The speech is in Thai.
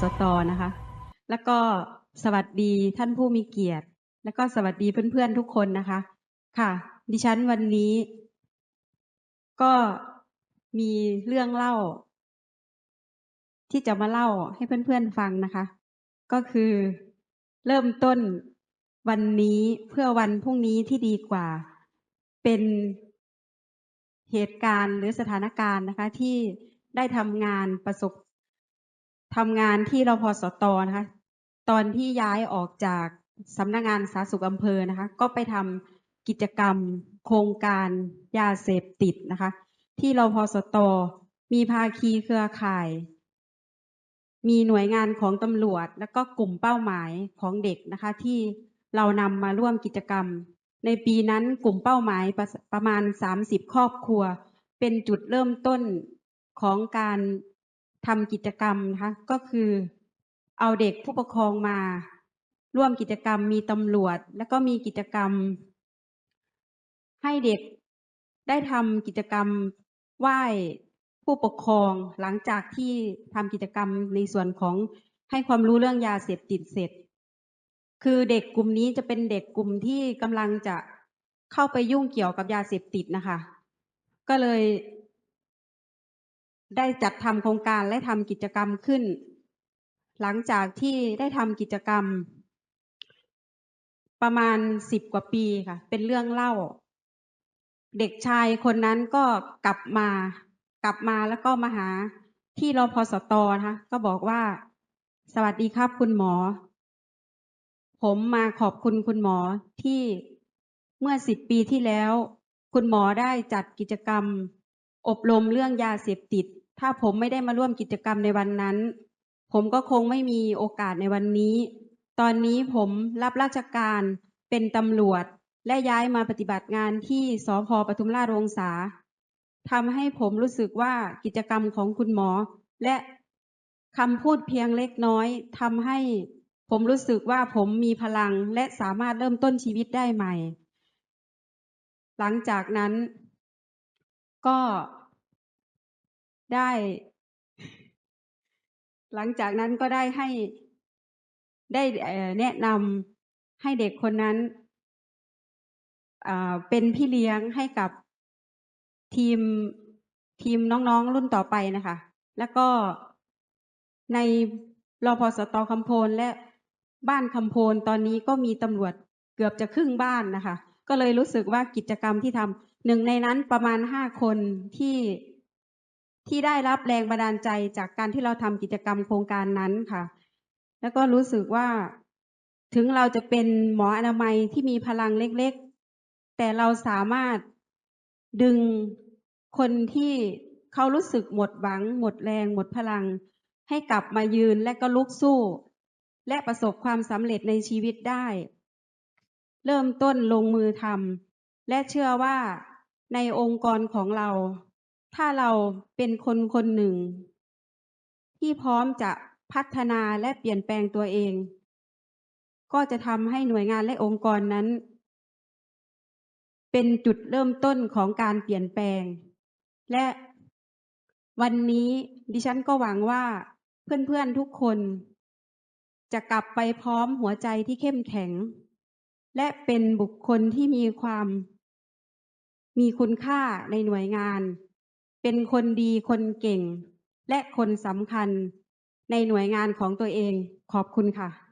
สตนะคะ แล้วก็สวัสดีท่านผู้มีเกียรติ แล้วก็สวัสดีเพื่อนๆทุกคนนะคะ ค่ะ ดิฉันวันนี้ ก็มีเรื่องเล่า ที่จะมาเล่าให้เพื่อนๆฟังนะคะ ก็คือเริ่มต้นวันนี้เพื่อวันพรุ่งนี้ที่ดีกว่า เป็นเหตุการณ์หรือสถานการณ์นะคะ ที่ได้ทำงานประสบ ทำงานที่รพสตนะคะ ตอนที่ย้ายออกจากสำนักงานสาธารณสุขอำเภอนะคะ ก็ไปทำกิจกรรม โครงการยาเสพติดนะคะ ที่รพสตมีภาคีเครือข่าย มีหน่วยงานของตำรวจ แล้วก็กลุ่มเป้าหมายของเด็กนะคะ ที่เรานำมาร่วมกิจกรรม ในปีนั้นกลุ่มเป้าหมายประประมาณ 30 ครอบครัว เป็นจุดเริ่มต้นของการ ทำกิจกรรมนะคะก็คือเอาเด็กผู้ปกครองมา ร่วมกิจกรรมมีตำรวจ แล้วก็มีกิจกรรม ให้เด็กได้ทำกิจกรรมไหว้ผู้ปกครองหลังจากที่ทำกิจกรรมในส่วนของให้ความรู้เรื่องยาเสพติดเสร็จ คือเด็กกลุ่มนี้จะเป็นเด็กกลุ่มที่กำลังจะเข้าไปยุ่งเกี่ยวกับยาเสพติดนะคะ ก็เลย ได้จัดทำโครงการและทำกิจกรรมขึ้น หลังจากที่ได้ทำกิจกรรม ประมาณสิบกว่าปีค่ะ เป็นเรื่องเล่า เด็กชายคนนั้นก็กลับมากลับมาแล้วก็มาหาที่รอพสตนะคะก็บอกว่า สวัสดีครับคุณหมอ ผมมาขอบคุณคุณหมอที่เมื่อสิบปีที่แล้ว คุณหมอได้จัดกิจกรรม อบรมเรื่องยาเสพติด ถ้าผมไม่ได้มาร่วมกิจกรรมในวันนั้น ผมก็คงไม่มีโอกาสในวันนี้ ตอนนี้ผมรับราชการเป็นตำรวจ และย้ายมาปฏิบัติงานที่สพปทุมราชวงศาทำให้ผมรู้สึกว่ากิจกรรมของคุณหมอ และคำพูดเพียงเล็กน้อยทำให้ผมรู้สึกว่าผมมีพลังและสามารถเริ่มต้นชีวิตได้ใหม่ หลังจากนั้น ก็ ได้ หลังจากนั้นก็ได้ให้ได้แนะนำให้เด็กคนนั้นเป็นพี่เลี้ยงให้กับทีมทีมน้องๆรุ่นต่อไปนะคะ แล้วก็ในรอพสตคำโพนและบ้านคำโพนตอนนี้ก็มีตำรวจเกือบจะครึ่งบ้านนะคะ ก็เลยรู้สึกว่ากิจกรรมที่ทำหนึ่งในนั้นประมาณห้าคนที่ ที่ได้รับแรงบันดาลใจจากการที่เราทำกิจกรรมโครงการนั้นค่ะ แล้วก็รู้สึกว่าถึงเราจะเป็นหมออนามัยที่มีพลังเล็กๆ แต่เราสามารถดึงคนที่เขารู้สึกหมดหวัง หมดแรง หมดพลัง ให้กลับมายืนและก็ลุกสู้ และประสบความสำเร็จในชีวิตได้ เริ่มต้นลงมือทำและเชื่อว่าในองค์กรของเรา ถ้าเราเป็นคนคนหนึ่ง ที่พร้อมจะพัฒนาและเปลี่ยนแปลงตัวเอง ก็จะทำให้หน่วยงานและองค์กรนั้น เป็นจุดเริ่มต้นของการเปลี่ยนแปลง และวันนี้ดิฉันก็หวังว่าเพื่อนๆทุกคน จะกลับไปพร้อมหัวใจที่เข้มแข็ง และเป็นบุคคลที่มีความ มีคุณค่าในหน่วยงาน เป็นคนดีคนเก่ง และคนสำคัญในหน่วยงานของตัวเอง ขอบคุณค่ะ